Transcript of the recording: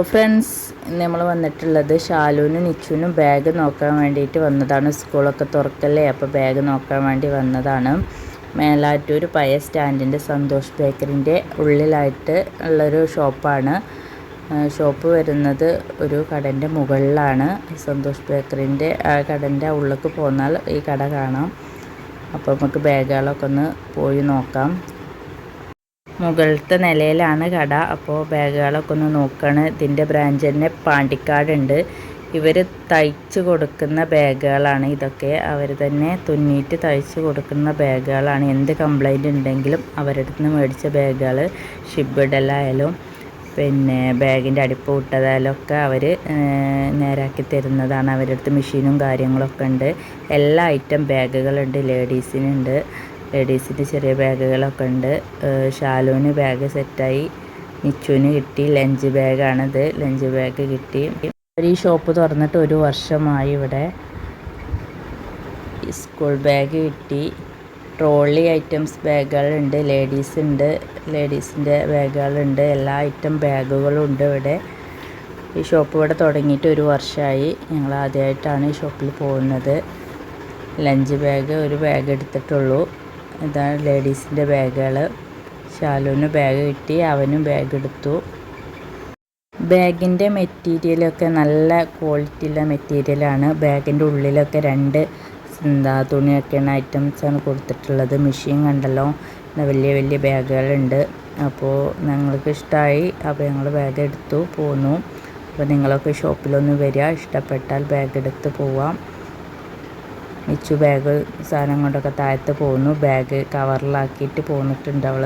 Friends നമ്മൾ വന്നിട്ടുള്ളത് ഷാലുവിനും നിച്ചുവിനും bag നോക്കാൻ വേണ്ടിയിട്ട് വന്നതാണ്. സ്കൂളൊക്കെ തുറക്കല്ലേ? അപ്പോൾ ബാഗ് നോക്കാൻ വേണ്ടി വന്നതാണ്. മേലാറ്റൂർ പഴയ സ്റ്റാൻഡിന്റെ സന്തോഷ് ബേക്കറിന്റെ ഉള്ളിലായിട്ട് ഉള്ളൊരു ഷോപ്പാണ്. ഷോപ്പ് വരുന്നത് ഒരു കടന്റെ മുകളിലാണ്. സന്തോഷ് ബേക്കറിന്റെ ആ കടന്റെ ഉള്ളിലേക്ക് പോന്നാൽ ഈ കട കാണാം. അപ്പോൾ നമുക്ക് ബാഗുകളൊക്കെ ഒന്ന് പോയി നോക്കാം. മുകളിലത്തെ നിലയിലാണ് കട. അപ്പോൾ ബാഗുകളൊക്കെ ഒന്ന് നോക്കുകയാണ് ഇതിന്റെ ബ്രാഞ്ച് തന്നെ പാണ്ടിക്കാടുണ്ട്. ഇവർ തയ്ച്ച് കൊടുക്കുന്ന ബാഗുകളാണ് ഇതൊക്കെ. അവർ തന്നെ തുന്നിയിട്ട് തയ്ച്ച് കൊടുക്കുന്ന ബാഗുകളാണ്. എന്ത് കംപ്ലൈന്റ് ഉണ്ടെങ്കിലും അവരുടെ നിന്ന് മേടിച്ച ബാഗുകൾ ഷിബിഡലായാലും പിന്നെ ബാഗിന്റെ അടിപ്പ് വിട്ടതായാലും ഒക്കെ അവർ നേരാക്കി തരുന്നതാണ്. അവരുടെ അടുത്ത് മെഷീനും കാര്യങ്ങളൊക്കെ ഉണ്ട്. എല്ലാ ഐറ്റം ബാഗുകളുണ്ട് ലേഡീസിനുണ്ട് ലേഡീസിന്റെ ചെറിയ ബാഗുകളൊക്കെ ഉണ്ട്. ഷാലുവിന് ബാഗ് സെറ്റായി. നിച്ചുവിന് കിട്ടി. ലഞ്ച് ബാഗാണിത്. ലഞ്ച് ബാഗ് കിട്ടി. ഈ ഷോപ്പ് തുറന്നിട്ട് ഒരു വർഷമായി ഇവിടെ. സ്കൂൾ ബാഗ് കിട്ടി. ട്രോളി ഐറ്റംസ് ബാഗുകളുണ്ട്. ലേഡീസ് ഉണ്ട് ലേഡീസിന്റെ ബാഗുകളുണ്ട്. എല്ലാ ഐറ്റം ബാഗുകളും ഉണ്ട് ഇവിടെ. ഈ ഷോപ്പ് ഇവിടെ തുടങ്ങിയിട്ട് ഒരു വർഷമായി. ഞങ്ങൾ ആദ്യമായിട്ടാണ് ഈ ഷോപ്പിൽ പോകുന്നത്. ലഞ്ച് ബാഗ് ഒരു ബാഗ് എടുത്തിട്ടുള്ളൂ. ഇതാണ് ലേഡീസിന്റെ ബാഗുകൾ. ഷാലുവിന് ബാഗ് കിട്ടി അവനും ബാഗ് എടുത്തു. ബാഗിന്റെ മെറ്റീരിയലൊക്കെ നല്ല ക്വാളിറ്റി ഉള്ള മെറ്റീരിയലാണ് ബാഗിന്റെ ഉള്ളിലൊക്കെ രണ്ട് എന്താ തുണിയൊക്കെയാണ് ഐറ്റംസാണ് കൊടുത്തിട്ടുള്ളത്. മെഷീൻ കണ്ടല്ലോ. വലിയ വലിയ ബാഗുകളുണ്ട് അപ്പോൾ ഞങ്ങൾക്ക് ഇഷ്ടമായി അപ്പോൾ ഞങ്ങൾ ബാഗ് എടുത്തു പോന്നു. അപ്പോൾ നിങ്ങളൊക്കെ ഷോപ്പിലൊന്ന് വരിക. ഇഷ്ടപ്പെട്ടാൽ ബാഗ് എടുത്ത് പോവാം. മിച്ചു ബാഗ് സാധനം കൊണ്ടൊക്കെ താഴത്ത് പോകുന്നു ബാഗ് കവറിലാക്കിയിട്ട് പോന്നിട്ടുണ്ട് അവൾ